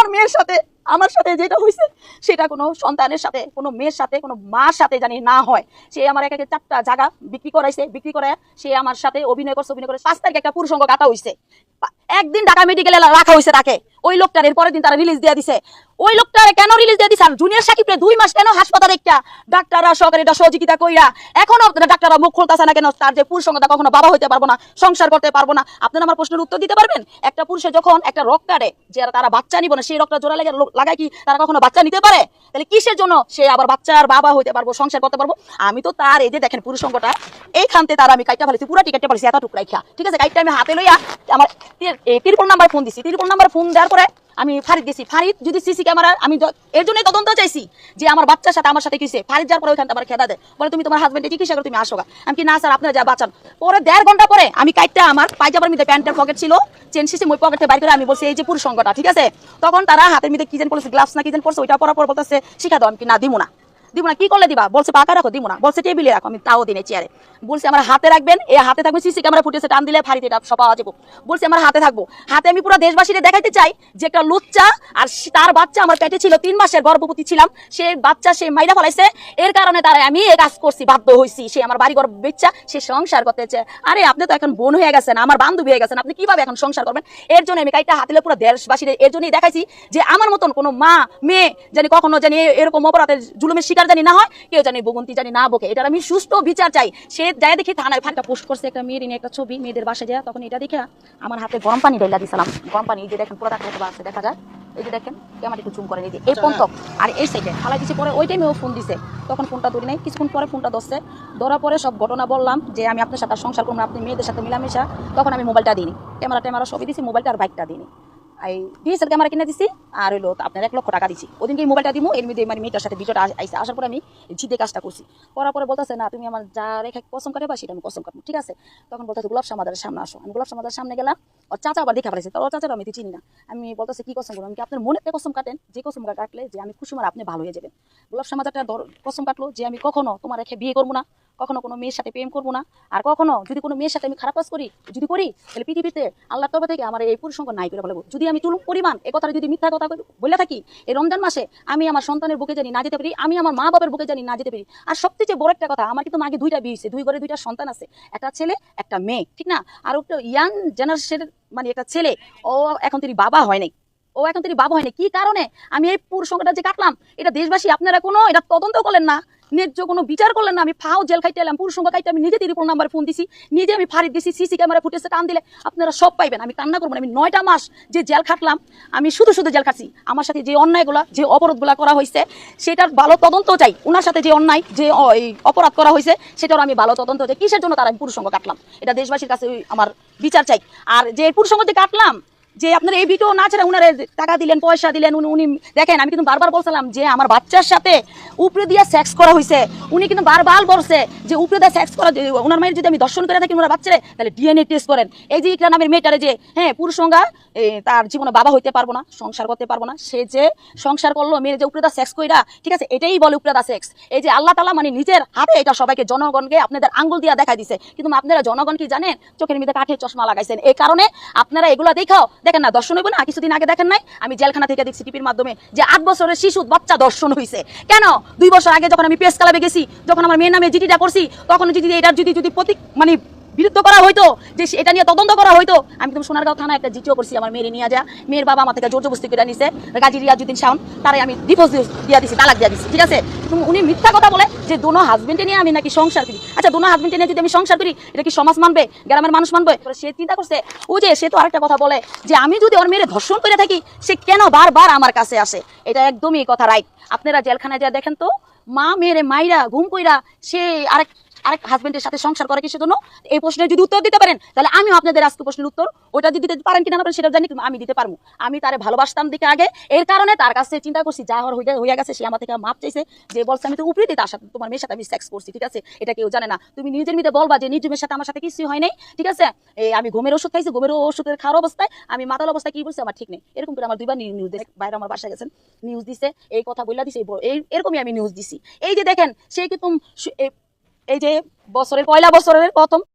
আমার মেয়ের সাথে, আমার সাথে যেটা হয়েছে সেটা কোনো সন্তানের সাথে, কোনো মেয়ের সাথে, কোনো মার সাথে জানি না হয়। সে আমার এক চারটা জায়গা বিক্রি করাইছে, বিক্রি করে সে আমার সাথে অভিনয় করছে, অভিনয় করে পাঁচ তারিখে একটা পুরুষঙ্গ কাটা হয়েছে একদিন ঢাকা মেডিকেলে রাখা হয়েছে তাকে। ওই লোকটার এর পরের দিন তারা রিলিজ দিয়ে দিছে। ওই লোকটারে কেন রিলিজ দিয়ে দিছে আর জুনিয়র সাকিবরে দুই মাস কেন হাসপাতালে একটা ডাক্তাররা সহকারী এটা সহযোগিতা কইরা এখনও ডাক্তাররা মুখ খুলতেছে না কেন? তার যে পুরুষ সঙ্গতা কখনো বাবা হইতে পারব না, সংসার করতে পারব না। আপনারা আমার প্রশ্নের উত্তর দিতে পারবেন? একটা পুরুষে যখন একটা রোগ কাটে যে তারা বাচ্চা নিব না, সেই রোগটা জোড়া লেগে লাগায় কি তারা কখনো বাচ্চা নিতে পারে? তাহলে কিসের জন্য সে আবার বাচ্চার বাবা হইতে পারব, সংসার করতে পারব? আমি তো তার এই যে দেখেন পুরুষ সঙ্গটা এইখানতে তার আমি কাইটা ফেলেছি, পুরো টিকেটটা ফেলেছি এত টুকরাই খা ঠিক আছে, কাইটটা আমি হাতে লইয়া আমার তিরপল নাম্বার ফোন দিছি। তিরপল নাম্বার ফোন দেওয়ার পরে আমি ফারিদ গেছি। ফারিদ যদি সিসি ক্যামেরা আমি এর জন্যই তদন্ত চাইছি যে আমার বাচ্চার সাথে আমার সাথে কিসে ফারিদ যার পরে ওইখানটা আমার খেদা দেয়। বলে, তুমি তোমার হাজবেন্ডে চিকিৎসা করে তুমি আসো আমি কি, না স্যার আপনারা যা বাঁচান। পরে দেড় ঘণ্টা পরে আমি কাইটটা আমার পাইজামার মধ্যে প্যান্টের পকেট ছিল চেন সিসি মই পকেটে বাইর করে আমি বলছি, এই যে পুরুষ সঙ্গটা ঠিক আছে? তখন তারা হাতের মধ্যে কি যেন পড়েছে গ্লাভস না কি যেন পড়ছে, ওইটা পরার পর বলতেছে, শিখা দাও। আমি কি, না দিব না। দিব না, কি করলে দিবা? বলছে পাকা রাখো, দিব না। বলছে, টেবিলে রাখো, আমি তাও দিনে চেয়ারে। বলছে, আমার হাতে রাখবেন? এই হাতে থাকবে, সিসি ক্যামেরা ফুটেছে টান দিলে ফাড়িতে এটা সব পাওয়া যাব। বলছে, আমার হাতে থাকব। হাতে আমি পুরো দেশবাসীরে দেখাইতে চাই যে একটা লুচ্চা আর তার বাচ্চা, আমার পেটে ছিল তিন মাসের গর্ভবতী ছিলাম, সে বাচ্চা সে মাইরা ফলাইছে। এর কারণে তারা আমি এই কাজ করছি, বাধ্য হয়েছি সে আমার বাড়ি ঘর বেচ্চা সে সংসার করতে চায় আরে, আপনি তো এখন বোন হয়ে গেছেন, আমার বান্ধবী হয়ে গেছেন, আপনি কীভাবে এখন সংসার করবেন? এর জন্য আমি কাইটা হাতিলে পুরো দেশবাসীর এর জন্যই দেখাইছি যে আমার মতন কোনো মা, মেয়ে, জানি কখনো জানি এরকম অপরাধের জুলুমের শিকার জানি না হয় কেউ জানি ভোগান্তি জানি না বকে এটার আমি সুষ্ঠু বিচার চাই। সে যায় দেখি থানায় ফাঁকা পোস্ট করছে একটা মেয়ের নিয়ে একটা ছবি মেয়েদের বাসায় যায় তখন এটা দেখে আমার হাতে গরম পানি ঢেলা দিছিলাম। গরম পানি এই যে দেখেন পুরো দেখা আছে দেখা যায়। এই যে দেখেন কেমন একটু জুম করে যে এই পর্যন্ত আর এই সাইডে ফালাই দিছে পরে ওই টাইমে ও ফোন দিছে। তখন ফোনটা ধরি নাই কিছুক্ষণ পরে ফোনটা ধরছে। ধরার পরে সব ঘটনা বললাম যে আমি আপনার সাথে সংসার করব আপনি মেয়েদের সাথে মিলামেশা তখন আমি মোবাইলটা দিই ক্যামেরা ট্যামেরা সবই দিছি মোবাইলটা আর বাইকটা দিইনি। এই ডিএসএল ক্যামেরা কিনে দিছি, আর হইল আপনার এক লক্ষ টাকা দিছি। ওদিনকে মোবাইলটা দিব এর মধ্যে মানে মেয়েটার সাথে ভিডিওটা আইসে আসার পরে আমি জিদে কাজটা করছি। করার পরে বলতেছে, না, তুমি আমার যা রেখা কসম কাটে বা সেটা আমি কসম কাটবো ঠিক আছে? তখন বলতেছে, গোলাপ সামাদারের সামনে আসো। আমি গোলাপ সামাদারের সামনে গেলাম। ওর চাচা আবার দেখা পাইছে। ওর চাচারা আমি চিনি না। আমি বলতেছে, কি কসম করব? আমি আপনার মনে কসম কাটেন? যে কসম কাটলে যে আমি খুশি মার আপনি ভালো হয়ে যাবেন। গোলাপ সামাদারটা কসম কাটলো যে আমি কখনো তোমার রেখে বিয়ে করব না। কখনো কোনো মেয়ের সাথে প্রেম করব না। আর কখনো যদি কোনো মেয়ের সাথে আমি খারাপ কাজ করি, যদি করি, তাহলে পৃথিবীতে আল্লাহ তরফ থেকে আমার এই পুরুষ নাই করে বলব। যদি আমি চুলুম পরিমাণ, এ কথাটা যদি মিথ্যা কথা বলে থাকি, এই রমজান মাসে আমি আমার সন্তানের বুকে জানি না যেতে পারি, আমি আমার মা বাবার বুকে জানি না যেতে পারি। আর সবচেয়ে বড় একটা কথা, আমার কিন্তু মাকে দুইটা বিয়ে দুই ঘরে দুইটা সন্তান আছে, একটা ছেলে, একটা মেয়ে, ঠিক না? আর একটা ইয়াং জেনারেশনের মানে একটা ছেলে, ও এখন তিনি বাবা হয় নাই। ও এখন তিনি বাবা হয়নি কি কারণে? আমি এই পুরুষ সংখ্যাটা যে কাটলাম, এটা দেশবাসী আপনারা কোনো, এটা তদন্ত করলেন না। ন্যায্য কোনো বিচার করলেন না, আমি ফাও জেল খাইতে এলাম পুরুষ সংখ্যা খাইতে, আমি নিজে ত্রিপুর নাম্বার ফোন দিছি, নিজে আমি ফারিদ দিছি, সিসি ক্যামেরা ফুটেছে টান দিলে, আপনারা সব পাইবেন, আমি কান্না করব। আমি নয়টা মাস যে জেল খাটলাম, আমি শুধু শুধু জেল খাটছি, আমার সাথে যে অন্যায়গুলা, যে অপরাধগুলা করা হয়েছে সেটার ভালো তদন্ত চাই ওনার সাথে যে অন্যায়, যে অপরাধ করা হয়েছে সেটার আমি ভালো তদন্ত চাই কিসের জন্য তারা আমি পুরুষ সংখ্যা কাটলাম, এটা দেশবাসীর কাছে আমার বিচার চাই, আর যে পুরুষ সংখ্যা যে কাটলাম যে আপনার এই ভিডিও না ছেড়ে উনারে টাকা দিলেন, পয়সা দিলেন, উনি দেখেন, আমি কিন্তু বারবার বলছিলাম যে আমার বাচ্চার সাথে উপরে দিয়ে সেক্স করা হয়েছে উনি কিন্তু বারবার বলছে যে উপরে দিয়ে সেক্স করা ওনার মায়ের যদি আমি দর্শন করে থাকি ওনার বাচ্চারে, তাহলে ডিএনএ টেস্ট করেন। এই যে ইকরা নামের মেয়েটারে যে হ্যাঁ পুরুষ সংজ্ঞা তার জীবনে বাবা হইতে পারব না, সংসার করতে পারব না। সে যে সংসার করল, মেয়ের যে উপরে দা সেক্স কইরা, ঠিক আছে, এটাই বলে উপরে দা সেক্স এই যে আল্লাহ তালা মানে নিজের হাতে এটা সবাইকে, জনগণকে আপনাদের আঙ্গুল দিয়া দেখা দিছে। কিন্তু আপনারা জনগণ কি জানেন? চোখের মধ্যে কাঠের চশমা লাগাইছেন। এই কারণে আপনারা এগুলো দেখাও দেখেন না, দর্শন হইব না কিছুদিন আগে দেখেন নাই? আমি জেলখানা থেকে দেখছি টিপির মাধ্যমে যে আট বছরের শিশু বাচ্চা দর্শন হয়েছে কেন? দুই বছর আগে যখন আমি প্রেস ক্লাবে গেছি, যখন আমার মেয়ের নামে জিটিটা করছি, তখন যদি এটার যদি যদি প্রতীক মানে বিরুদ্ধ করা হইতো যে এটা নিয়ে তদন্ত করা হইতো আমি তুমি সোনারগাঁও থানা একটা জিটিও করছি, আমার মেয়ের নিয়ে যা। মেয়ের বাবা আমার থেকে জোর জবস্তি করে নিছে গাজী রিয়াজুদ্দিন শাওন তারাই আমি ডিভোর্স দিয়া দিছি, তালাক দিয়া দিছি, ঠিক আছে? উনি মিথ্যা কথা বলে যে দোনো হাজবেন্ডে নিয়ে আমি নাকি সংসার করি। আচ্ছা দোনো হাজবেন্ডে নিয়ে যদি আমি সংসার করি, এটা কি সমাজ মানবে? গ্রামের মানুষ মানবে? সে চিন্তা করছে, ও যে সে তো আরেকটা কথা বলে, যে আমি যদি ওর মেয়ের ধর্ষণ করে থাকি, সে কেন বারবার আমার কাছে আসে? এটা একদমই কথা রাইট আপনারা জেলখানায় যা দেখেন তো, মা মেয়েরে মাইরা, ঘুম কইরা সে আরেক আরেক হাজবেন্ডের সাথে সংসার করে কিসের জন্য? এই প্রশ্নের যদি উত্তর দিতে পারেন, তাহলে আমিও আপনাদের আজকে প্রশ্নের উত্তর ওটা যদি দিতে পারেন কিনা পারেন, সেটা জানি আমি দিতে পারব। আমি তারে ভালোবাসতাম দিকে আগে। এর কারণে তার কাছে চিন্তা করছি, যা হওয়ার হইয়া হইয়া গেছে, সে আমার থেকে মাপ চাইছে, যে বলছে, আমি তো উপরে দিতে আসা তোমার মেয়ের সাথে আমি সেক্স করছি, ঠিক আছে? এটা কেউ জানে না। তুমি নিজের মিতে বলবা যে নিজ মেয়ের সাথে আমার সাথে কিছুই হয় নাই, ঠিক আছে? এই আমি ঘুমের ওষুধ খাইছি, ঘুমের ওষুধের খাওয়ার অবস্থায়, আমি মাতাল অবস্থায় কি বলছি, আমার ঠিক নেই। এরকম করে আমার দুইবার নিউজ বাইরে আমার বাসায় গেছেন, নিউজ দিছে, এই কথা বললা দিছে, এই এরকমই আমি নিউজ দিছি। এই যে দেখেন, সে কিন্তু এই যে বছরের পয়লা বছরের প্রথম